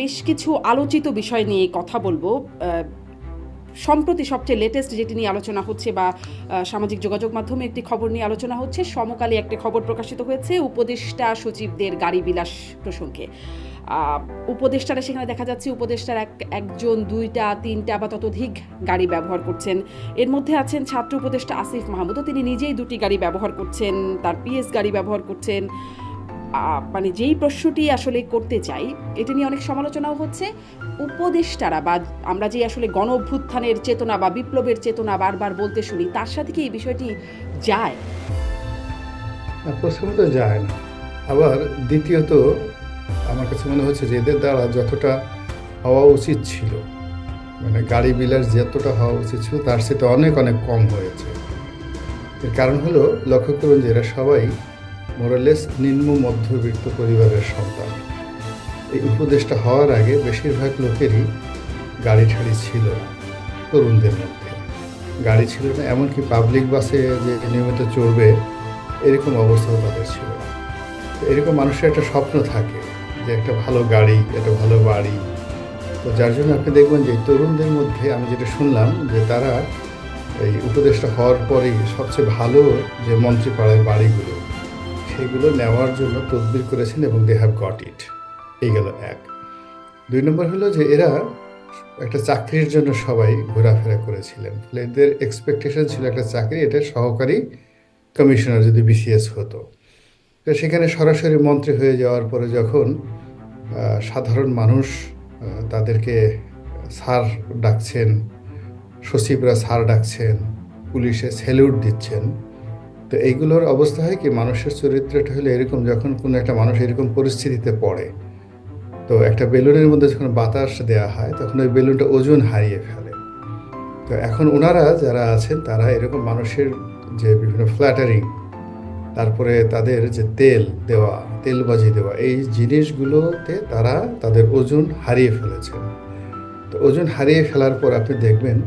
বেশ কিছু আলোচিত বিষয় নিয়ে কথা বলব। সম্প্রতি সবচেয়ে লেটেস্ট যেটি নিয়ে আলোচনা হচ্ছে বা সামাজিক যোগাযোগ মাধ্যমে একটি খবর নিয়ে আলোচনা হচ্ছে, সমকালে একটি খবর প্রকাশিত হয়েছে উপদেষ্টা সচিবদের গাড়ি বিলাস প্রসঙ্গে উপদেষ্টারা সেখানে দেখা যাচ্ছে উপদেষ্টার এক, একজন, দুইটা, তিনটা বা ততোধিক গাড়ি ব্যবহার করছেন। এর মধ্যে আছেন ছাত্র উপদেষ্টা আসিফ মাহমুদও। তিনি নিজেই দুটি গাড়ি ব্যবহার করছেন, তার পিএস গাড়ি ব্যবহার করছেন। মানে যেই প্রশ্নটি আসলে করতে চাই এটা নিয়ে অনেক সমালোচনাও হচ্ছে। উপদেষ্টারা বা আমরা যে আসলে গণ অভ্যুত্থানের চেতনা বা বিপ্লবের চেতনা বারবার বলতে শুনি তার সাথে কি এই বিষয়টি যায়? না, প্রথমত যায় না। আবার দ্বিতীয়ত আমার কাছে মনে হচ্ছে যে এদের দ্বারা যতটা হওয়া উচিত ছিল মানে গাড়ি বিলাস যতটা হওয়া উচিত ছিল তার সাথে অনেক অনেক কম হয়েছে। এর কারণ হলো লক্ষ্য করুন যে এরা সবাই মোরালেস নিম্ন মধ্যবিত্ত পরিবারের সন্তান। এই উপদেশটা হওয়ার আগে বেশিরভাগ লোকেরই গাড়ি ঠাড়ি ছিল তরুণদের মধ্যে। গাড়ি ছিল না, এমনকি পাবলিক বাসে যে নিয়মিত চড়বে, এরকম অবস্থাও তাদের ছিল তো এরকম মানুষের একটা স্বপ্ন থাকে যে একটা ভালো গাড়ি, একটা ভালো বাড়ি। তো যার জন্য আপনি দেখবেন যে তরুণদের মধ্যে আমি যেটা শুনলাম যে তারা এই উপদেশটা হওয়ার পরেই সবচেয়ে ভালো যে মন্ত্রীপাড়ায় বাড়িগুলো সেগুলো নেওয়ার জন্য তদবির করেছেন এবং দে হ্যাভ গট ইট এই গেল এক। দুই নম্বর হলো যে এরা একটা চাকরির জন্য সবাই ঘোরাফেরা করেছিলেন। ফলে এদের এক্সপেকটেশন ছিল একটা চাকরি, এটা সহকারী কমিশনার যদি বিসিএস হতো। তো সেখানে সরাসরি মন্ত্রী হয়ে যাওয়ার পরে যখন সাধারণ মানুষ তাদেরকে স্যার ডাকছেন, সচিবরা স্যার ডাকছেন, পুলিশে স্যালিউট দিচ্ছেন তো এইগুলোর অবস্থা হয় কি, মানুষের চরিত্রটা হলে এরকম যখন কোনো একটা মানুষ এরকম পরিস্থিতিতে পড়ে। তো একটা বেলুনের মধ্যে যখন বাতাস দেওয়া হয়, তখন ওই বেলুনটা ওজন হারিয়ে ফেলে। তো এখন ওনারা যারা আছেন, তারা এরকম মানুষের যে বিভিন্ন ফ্ল্যাটারিং তারপরে তাদের যে তেল দেওয়া তেলবাজি দেওয়া, এই জিনিসগুলোতে তারা তাদের ওজন হারিয়ে ফেলেছেন। তো ওজন হারিয়ে ফেলার পর আপনি দেখবেন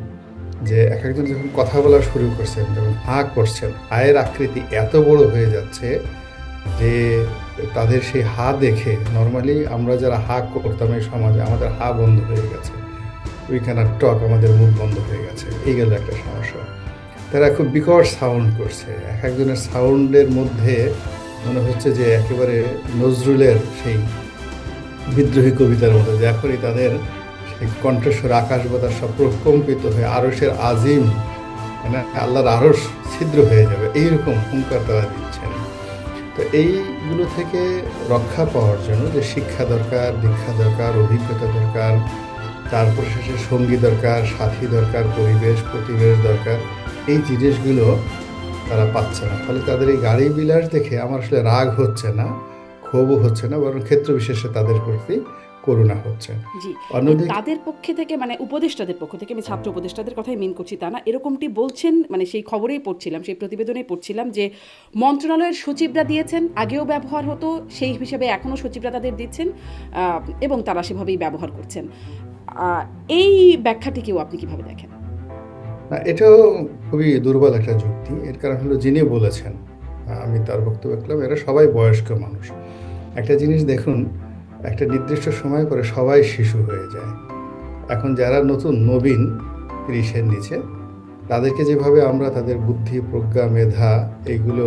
যে এক একজন যখন কথা বলা শুরু করছেন, যখন হা করছেন, আয়ের আকৃতি এত বড় হয়ে যাচ্ছে যে তাদের সেই হা দেখে নর্মালি আমরা যারা হা করতাম এই সমাজে, আমাদের হা বন্ধ হয়ে গেছে। উই ক্যানট টক আমাদের মুখ বন্ধ হয়ে গেছে। এই গেল একটা সমস্যা। তারা খুব বিকট সাউন্ড করছে। এক একজনের সাউন্ডের মধ্যে মনে হচ্ছে যে একেবারে নজরুলের সেই বিদ্রোহী কবিতার মতো। যে এখনই তাদের কণ্ঠস্বর আকাশ বাতাস সব প্রকম্পিত হয়ে আরসের আজিম মানে আল্লাহর আরস ছিদ্র হয়ে যাবে। এইরকম হুঙ্কার তারা দিচ্ছেন। তো এইগুলো থেকে রক্ষা পাওয়ার জন্য যে শিক্ষা দরকার, দীক্ষা দরকার, অভিজ্ঞতা দরকার তারপর শেষে সঙ্গী দরকার, সাথী দরকার, পরিবেশ, প্রতিবেশ দরকার, এই জিনিসগুলো তারা পাচ্ছে না। ফলে তাদের এই গাড়ি বিলাস দেখে আমার আসলে রাগ হচ্ছে না, ক্ষোভও হচ্ছে না, বরং ক্ষেত্র বিশেষে তাদের প্রতি করুণা হচ্ছে। তাদের পক্ষে থেকে মানে উপদেষ্টাদের পক্ষ থেকে আমি ছাত্র উপদেষ্টাদের কথাই মিন করছি তা না এরকমটি বলছেন মানে সেই খবরেই পড়ছিলাম সেই প্রতিবেদনেই পড়ছিলাম যে মন্ত্রণালয়ের সচিবরা দিয়েছেন আগেও ব্যবহার হতো সেই হিসেবে এখনও সচিবরা তাদের দিচ্ছেন এবং তারা সেভাবেই ব্যবহার করছেন। এই ব্যাখ্যাটিকেও আপনি কীভাবে দেখেন? না এটাও খুবই দুর্বল একটা যুক্তি এর কারণ হলো যিনি বলেছেন আমি তার বক্তব্য রাখলাম এরা সবাই বয়স্ক মানুষ। একটা জিনিস দেখুন একটা নির্দিষ্ট সময় পরে সবাই শিশু হয়ে যায়। এখন যারা নতুন নবীন ত্রিশের নিচে, তাদেরকে যেভাবে আমরা তাদের বুদ্ধি, প্রজ্ঞা, মেধা এইগুলো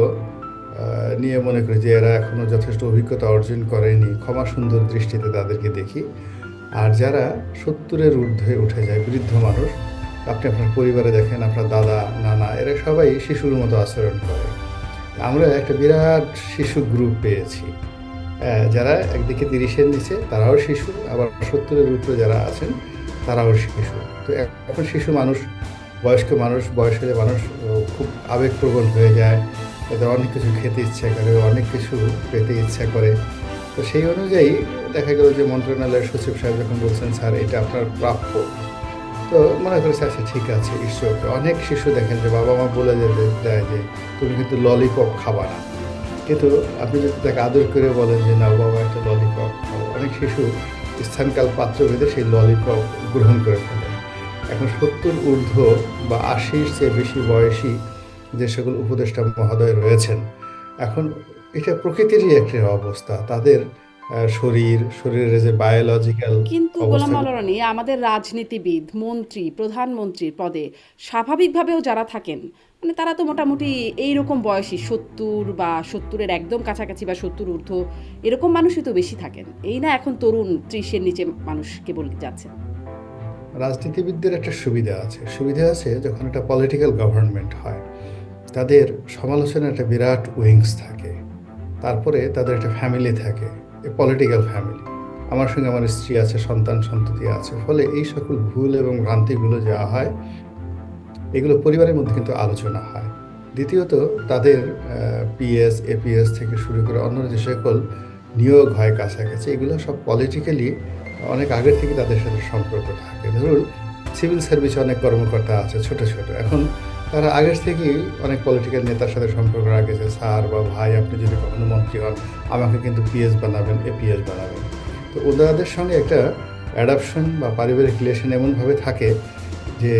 নিয়ে মনে করি যে এরা এখনও যথেষ্ট অভিজ্ঞতা অর্জন করেনি, ক্ষমা সুন্দর দৃষ্টিতে তাদেরকে দেখি। আর যারা সত্তরের ঊর্ধ্বে উঠে যায়, বৃদ্ধ মানুষ, আপনি আপনার পরিবারে দেখেন আপনার দাদা, নানা, এরা সবাই শিশুর মতো আচরণ করে। আমরা একটা বিরাট শিশু গ্রুপ পেয়েছি। যারা একদিকে তিরিশের নিচে, তারাও শিশু, আবার সত্তরের উপরে যারা আছেন, তারাও শিশু। তো এখন শিশু মানুষ, বয়স্ক মানুষ, বয়স হলে মানুষ খুব আবেগপ্রবণ হয়ে যায়। এদের অনেক কিছু খেতে ইচ্ছা করে, অনেক কিছু পেতে ইচ্ছা করে। তো সেই অনুযায়ী দেখা গেল যে মন্ত্রণালয়ের সচিব সাহেব যখন বলছেন, স্যার, এটা আপনার প্রাপ্য। তো মনে করেছে আচ্ছা ঠিক আছে ঈশ্বরকে অনেক শিশু দেখেন যে বাবা মা বলে দেয় যে, তুমি কিন্তু ললিপপ খাবা না। কিন্তু আপনি যদি তাকে আদর করে বলেন যে, না, বাবা, একটা ললিপপ অনেক শিশু স্থানকাল পাত্র ভেদে সেই ললিপপ গ্রহণ করে ফেলে। এখন সত্তর ঊর্ধ্ব বা আশির চেয়ে বেশি বয়সী যে সকল উপদেষ্টা মহোদয় রয়েছেন, এখন এটা প্রকৃতিরই একটা অবস্থা। তাদের আহ, শরীর শরীরের যে বায়োলজিক্যাল কিন্তু গোলাম মাওলানা নিয়ে আমাদের রাজনীতিবিদ মন্ত্রী প্রধানমন্ত্রীর পদে স্বাভাবিকভাবেও যারা থাকেন মানে তারা তো মোটামুটি এই রকম বয়সী সত্তর বা সত্তরের একদম কাছাকাছি বা সত্তর ঊর্ধ্ব এরকম মানুষই তো বেশি থাকেন। এই না এখন তরুণ ত্রিশের নিচে মানুষ কেবল যাচ্ছে। রাজনীতিবিদদের একটা সুবিধা আছে। সুবিধা আছে যখন একটা পলিটিক্যাল গভর্নমেন্ট হয়। তাদের সমালোচনার একটা বিরাট উইংস থাকে। তারপরে তাদের একটা ফ্যামিলি থাকে। পলিটিক্যাল ফ্যামিলি আমার সঙ্গে আমার স্ত্রী আছে, সন্তান সন্ততি আছে। ফলে এই সকল ভুল এবং ভ্রান্তিগুলো যা হয়, এগুলো পরিবারের মধ্যে কিন্তু আলোচনা হয়। দ্বিতীয়ত, তাদের পিএস এপিএস থেকে শুরু করে অন্য যে সকল নিয়োগ হয় কাছাকাছি, এগুলো সব পলিটিক্যালি অনেক আগের থেকে তাদের সাথে সম্পর্ক থাকে। ধরুন সিভিল সার্ভিসে অনেক কর্মকর্তা আছে, ছোট ছোট। এখন তারা আগের থেকেই অনেক পলিটিক্যাল নেতার সাথে সম্পর্ক রাখেছে। স্যার বা ভাই, আপনি যদি কখনো মন্ত্রী হন, আমাকে কিন্তু পিএস বানাবেন এপিএস বানাবেন। তো ওনাদের সঙ্গে একটা অ্যাডাপশন বা পারিবারিক রিলেশন এমনভাবে থাকে যে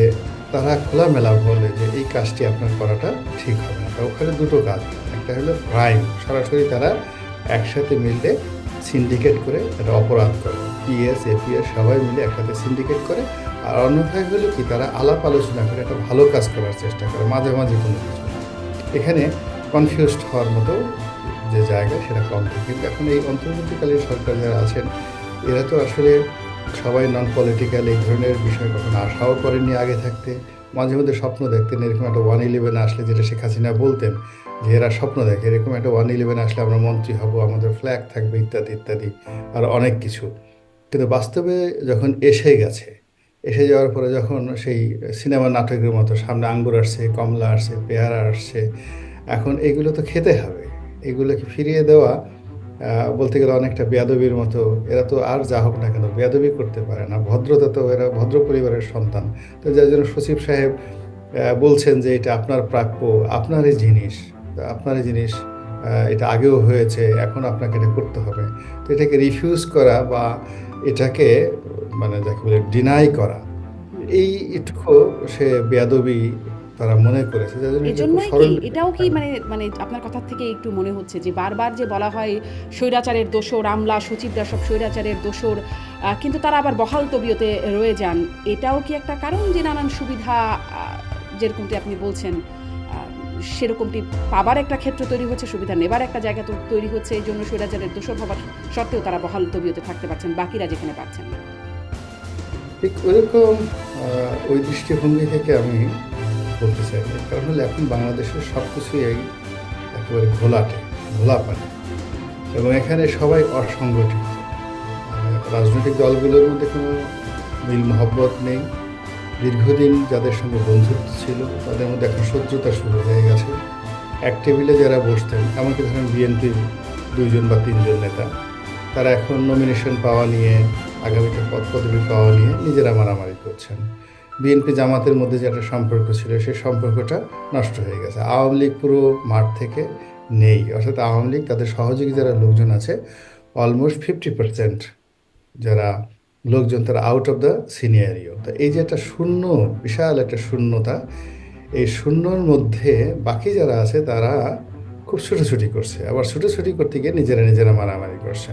তারা খোলামেলা বলে যে এই কাজটি আপনার করাটা ঠিক হবে না। ওখানে দুটো কাজ। একটা হলো ক্রাইম সরাসরি তারা একসাথে মিললে সিন্ডিকেট করে একটা অপরাধ করে। পিএস এপিএস সবাই মিলে একসাথে সিন্ডিকেট করে আর অন্যথায় হলো কি, তারা আলাপ আলোচনা করে একটা ভালো কাজ করার চেষ্টা করে, মাঝে মাঝে কোনো কিছু। এখানে কনফিউজড হওয়ার মতো যে জায়গা, সেটা কম। থাকে কিন্তু এখন এই অন্তর্বর্তীকালীন সরকার যারা আছেন, এরা তো আসলে সবাই নন পলিটিক্যাল এই ধরনের বিষয় কখনো আশাও করেননি আগে থাকতে। মাঝে মধ্যে স্বপ্ন দেখতেন, এরকম একটা ওয়ান ইলেভেন আসলে যেটা শেখ হাসিনা বলতেন যে, এরা স্বপ্ন দেখে, এরকম একটা ওয়ান ইলেভেন আসলে আমরা মন্ত্রী হব, আমাদের ফ্ল্যাগ থাকবে, ইত্যাদি ইত্যাদি, আর অনেক কিছু। কিন্তু বাস্তবে যখন এসে গেছে এসে যাওয়ার পরে যখন সেই সিনেমা নাটকের মতো সামনে আঙ্গুর আসছে, কমলা আসছে, পেয়ারা আসছে, এখন এগুলো তো খেতে হবে। এগুলোকে ফিরিয়ে দেওয়া বলতে গেলে অনেকটা বেয়াদবির মতো, এরা তো আর যা হোক না কেন, বেয়াদবি করতে পারে না। ভদ্রতা তো এরা, ভদ্র পরিবারের সন্তান। তো যার জন্য সচিব সাহেব বলছেন যে এটা আপনার প্রাপ্য, আপনারই জিনিস। আপনারই জিনিস এটা আগেও হয়েছে, এখন আপনাকে এটা করতে হবে। তো এটাকে রিফিউজ করা বা এটাকে মানে যাকে বলে ডিনাই করা। এই এটুকু সে বেয়াদবি তারা মনে করেছে এটা কি এটাও কি মানে মানে আপনার কথা থেকে একটু মনে হচ্ছে যে বারবার যে বলা হয় স্বৈরাচারের দোষর আমলা সচিবরা সব স্বৈরাচারের দোষর কিন্তু তারা আবার বহাল তবিয়তে রয়ে যান। এটাও কি একটা কারণ যে নানান সুবিধা যেরকমটি আপনি বলছেন? সেরকমটি পাবার একটা ক্ষেত্র তৈরি হচ্ছে, সুবিধা নেবার একটা জায়গা তৈরি হচ্ছে, এই জন্য স্বৈরাচারের দোষর হবার সত্ত্বেও তারা বহাল তবিয়তে থাকতে পারছেন, বাকিরা যেখানে পাচ্ছেন না। ঠিক ওইরকম ওই দৃষ্টিভঙ্গি থেকে আমি বলতে চাই কারণ হলো এখন বাংলাদেশের সব কিছুই একেবারে ঘোলাটে ঘোলা পানি এবং এখানে সবাই অসংগঠিত। রাজনৈতিক দলগুলোর মধ্যে কোনো মিল মহব্বত নেই। দীর্ঘদিন যাদের সঙ্গে বন্ধুত্ব ছিল, তাদের মধ্যে এখন শত্রুতা শুরু হয়ে গেছে। এক টেবিলে যারা বসতেন, এমনকি ধরেন বিএনপির দুইজন বা তিনজন নেতা, তারা এখন নমিনেশন পাওয়া নিয়ে, আগামীতে পদ পদবি পাওয়া নিয়ে নিজেরা মারামারি করছেন। বিএনপি জামাতের মধ্যে যে একটা সম্পর্ক ছিল সেই সম্পর্কটা নষ্ট হয়ে গেছে। আওয়ামী লীগ পুরো মাঠ থেকে নেই। অর্থাৎ আওয়ামী লীগ, তাদের সহযোগী যারা লোকজন আছে অলমোস্ট ফিফটি পার্সেন্ট যারা লোকজন তারা আউট অফ দ্য সিনিয়রিও তো এই যে একটা শূন্য, বিশাল একটা শূন্যতা, এই শূন্যর মধ্যে বাকি যারা আছে তারা খুব ছুটোছুটি করছে। আবার ছুটোছুটি করতে গিয়ে নিজেরা নিজেরা মারামারি করছে।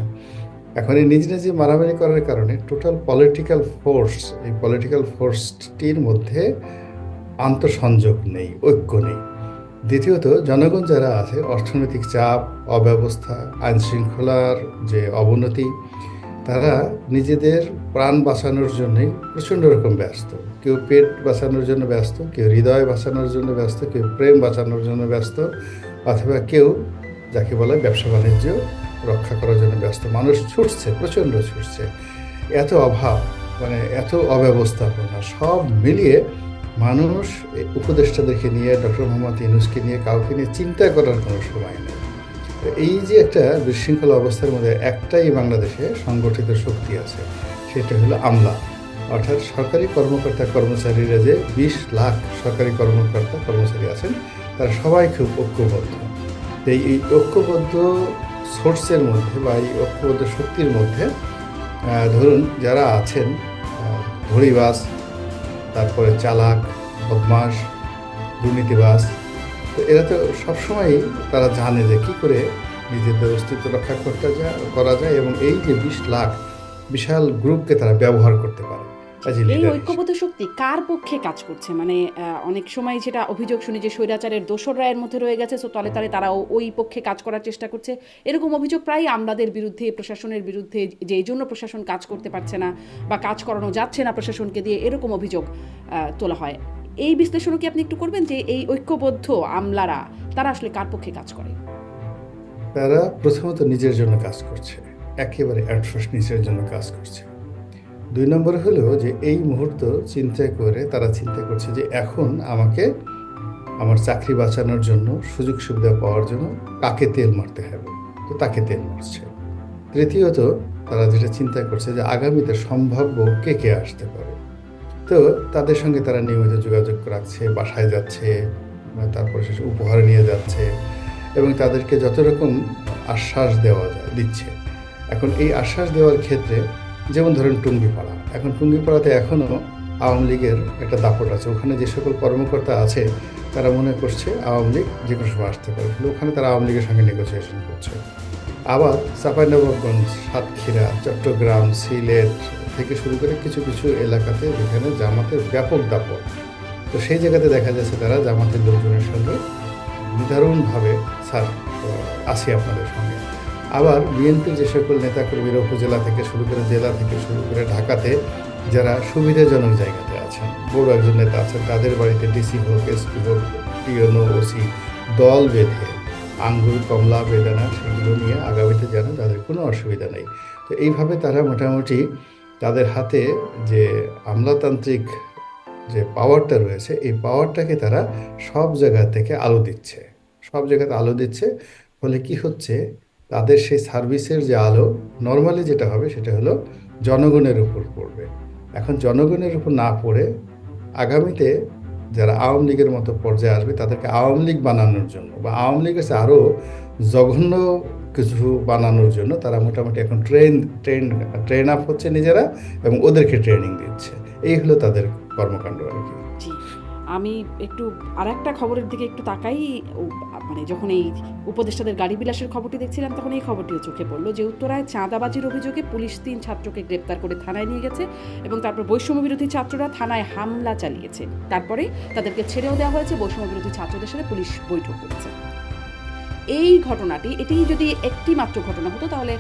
এখন এই নিজে নিজে মারামারি করার কারণে টোটাল পলিটিক্যাল ফোর্স এই পলিটিক্যাল ফোর্সটির মধ্যে আন্তঃসংযোগ নেই, ঐক্য নেই। দ্বিতীয়ত, জনগণ যারা আছে, অর্থনৈতিক চাপ, অব্যবস্থা, আইনশৃঙ্খলার যে অবনতি তারা নিজেদের প্রাণ বাঁচানোর জন্যই প্রচণ্ড রকম ব্যস্ত। কেউ পেট বাঁচানোর জন্য ব্যস্ত, কেউ হৃদয় বাঁচানোর জন্য ব্যস্ত, কেউ প্রেম বাঁচানোর জন্য ব্যস্ত, অথবা কেউ যাকে বলে ব্যবসা বাণিজ্য রক্ষা করার জন্য ব্যস্ত। মানুষ ছুটছে, প্রচণ্ড ছুটছে। এত অভাব মানে এত অব্যবস্থাপনা, সব মিলিয়ে মানুষ উপদেষ্টাদেরকে নিয়ে, ডক্টর মোহাম্মদ ইউনুসকে নিয়ে, কাউকে নিয়ে চিন্তা করার কোনো সময় নেই। এই যে একটা বিশৃঙ্খল অবস্থার মধ্যে একটাই বাংলাদেশে সংগঠিত শক্তি আছে, সেটা হলো আমলা। অর্থাৎ সরকারি কর্মকর্তা কর্মচারীরা যে বিশ লাখ সরকারি কর্মকর্তা কর্মচারী আছেন, তারা সবাই খুব ঐক্যবদ্ধ। এই এই ঐক্যবদ্ধ সোর্সের মধ্যে বা এই ঐক্যবদ্ধ শক্তির মধ্যে ধরুন যারা আছেন ধরিবাস তারপরে চালাক বদমাস দুর্নীতিবাস তো এরা তো সবসময়ই তারা জানে যে কী করে নিজেদের অস্তিত্ব রক্ষা করতে যায় করা যায় এবং এই যে বিশ লাখ বিশাল গ্রুপকে তারা ব্যবহার করতে পারে এই ঐক্যবদ্ধ শক্তি কার পক্ষে কাজ করছে? মানে অনেক সময় যেটা অভিযোগ শুনি যে স্বৈরাচারের দোসর রায়ের মধ্যে রয়ে গেছে সো তলে তলে তারাও ওই পক্ষে কাজ করার চেষ্টা করছে। এরকম অভিযোগ প্রায় আমলাদের বিরুদ্ধে প্রশাসনের বিরুদ্ধে যে এই জন্য প্রশাসন কাজ করতে পারছে না বা কাজ করানো যাচ্ছে না প্রশাসনকে দিয়ে এরকম অভিযোগ তোলা হয়। এই বিশ্লেষণও কি আপনি একটু করবেন যে এই ঐক্যবদ্ধ আমলারা, তারা আসলে কার পক্ষে কাজ করে? তারা প্রথমত নিজের জন্য কাজ করছে, একেবারে অ্যাটফার্স্ট নিজের জন্য কাজ করছে। দুই নম্বর হলো যে এই মুহূর্ত চিন্তা করে, তারা চিন্তা করছে যে এখন আমাকে আমার চাকরি বাঁচানোর জন্য, সুযোগ সুবিধা পাওয়ার জন্য কাকে তেল মারতে হবে? তো তাকে তেল মারছে। তৃতীয়ত, তারা যেটা চিন্তা করছে যে আগামীতে সম্ভাব্য কে কে আসতে পারে? তো তাদের সঙ্গে তারা নিয়মিত যোগাযোগ রাখছে, বাসায় যাচ্ছে তারপরে শেষে উপহার নিয়ে যাচ্ছে এবং তাদেরকে যত রকম আশ্বাস দেওয়া যায়, দিচ্ছে। এখন এই আশ্বাস দেওয়ার ক্ষেত্রে যেমন ধরেন টুঙ্গিপাড়া, এখন টুঙ্গিপাড়াতে এখনও আওয়ামী লীগের একটা দাপট আছে। ওখানে যে সকল কর্মকর্তা আছে, তারা মনে করছে আওয়ামী লীগ যে কোনো সময় আসতে পারে। ওখানে তারা আওয়ামী লীগের সঙ্গে নেগোসিয়েশন করছে। আবার চাঁপাইনবাবগঞ্জ, সাতক্ষীরা, চট্টগ্রাম, সিলেট থেকে শুরু করে কিছু কিছু এলাকাতে যেখানে জামাতের ব্যাপক দাপট। তো সেই জায়গাতে দেখা যাচ্ছে তারা জামাতের লোকজনের সঙ্গে নিদারুণভাবে স্যার আছি আপনাদের সঙ্গে। আবার বিএনপির যে সকল নেতাকর্মীরা উপজেলা থেকে শুরু করে জেলা থেকে শুরু করে ঢাকাতে যারা সুবিধাজনক জায়গাতে আছেন, বড় একজন নেতা আছেন, তাদের বাড়িতে ডিসি হোক, এসপি হোক, পিওনো, ওসি, দল বেঁধে আঙ্গুর, কমলা, বেদানা সেগুলো নিয়ে আগামীতে যেন তাদের কোনো অসুবিধা নেই। তো এইভাবে তারা মোটামুটি তাদের হাতে যে আমলাতান্ত্রিক যে পাওয়ারটা রয়েছে, এই পাওয়ারটাকে তারা সব জায়গা থেকে আলো দিচ্ছে। সব জায়গাতে আলো দিচ্ছে, ফলে কি হচ্ছে, তাদের সেই সার্ভিসের যে আলো নর্মালি যেটা হবে সেটা হলো জনগণের উপর পড়বে। এখন জনগণের উপর না পড়ে আগামীতে যারা আওয়ামী লীগের মতো পর্যায়ে আসবে, তাদেরকে আওয়ামী লীগ বানানোর জন্য বা আওয়ামী লীগের সাথে আরও জঘন্য কিছু বানানোর জন্য তারা মোটামুটি এখন ট্রেন ট্রেন ট্রেন আপ হচ্ছে নিজেরা এবং ওদেরকে ট্রেনিং দিচ্ছে। এই হলো তাদের কর্মকাণ্ড। আমি একটু আর একটা খবরের দিকে একটু তাকাই মানে যখন এই উপদেষ্টাদের গাড়ি বিলাসের খবরটি দেখছিলাম, তখন এই খবরটিও চোখে পড়ল যে উত্তরায় চাঁদাবাজির অভিযোগে পুলিশ তিন ছাত্রকে গ্রেপ্তার করে থানায় নিয়ে গেছে এবং তারপর বৈষম্য বিরোধী ছাত্ররা থানায় হামলা চালিয়েছে। তারপরে তাদেরকে ছেড়েও দেওয়া হয়েছে বৈষম্য বিরোধী ছাত্রদের সাথে পুলিশ বৈঠক করেছে। এই ঘটনাটি, এটি যদি একটি মাত্র ঘটনা হতো, তাহলে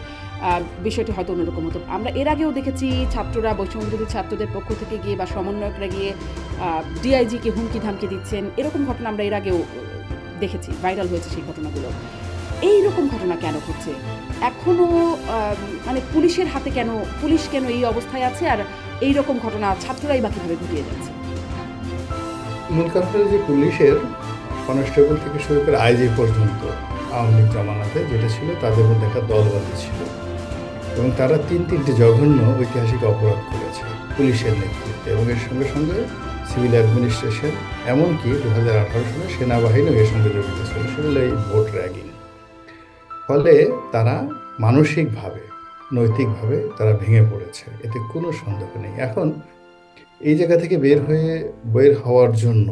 বিষয়টি হয়তো অন্যরকম হতো। আমরা এর আগেও দেখেছি ছাত্ররা বৈষম্য বিরোধী ছাত্রদের পক্ষ থেকে গিয়ে বা সমন্বয়করা গিয়ে ডিআইজিকে হুমকি ধামকি দিচ্ছেন। এরকম ঘটনা আমরা এর আগেও দেখেছি, ভাইরাল হয়েছে সেই ঘটনাগুলো। এই রকম ঘটনা কেন হচ্ছে এখনও মানে পুলিশের হাতে কেন, পুলিশ কেন এই অবস্থায় আছে? আর এই রকম ঘটনা ছাত্ররাই বা কীভাবে ঘটিয়ে যাচ্ছে? মূল কথা যে পুলিশের কনস্টেবল থেকে শুরু করে আইজি পর্যন্ত আওয়ামী লীগ জমানাতে যেটা ছিল, তাদের মধ্যে একটা দলবাদী ছিল। এবং তারা তিন তিনটি জঘন্য ঐতিহাসিক অপরাধ করেছে, পুলিশের নেতৃত্বে এবং এর সঙ্গে সঙ্গে সিভিল অ্যাডমিনিস্ট্রেশন, এমনকি দু হাজার আঠারো সালে সেনাবাহিনীও এর সঙ্গে জড়িত ছিল, সেগুলো এই ভোট র্যাগিং। ফলে তারা মানসিকভাবে, নৈতিকভাবে তারা ভেঙে পড়েছে, এতে কোনো সন্দেহ নেই। এখন এই জায়গা থেকে বের হয়ে, বের হওয়ার জন্য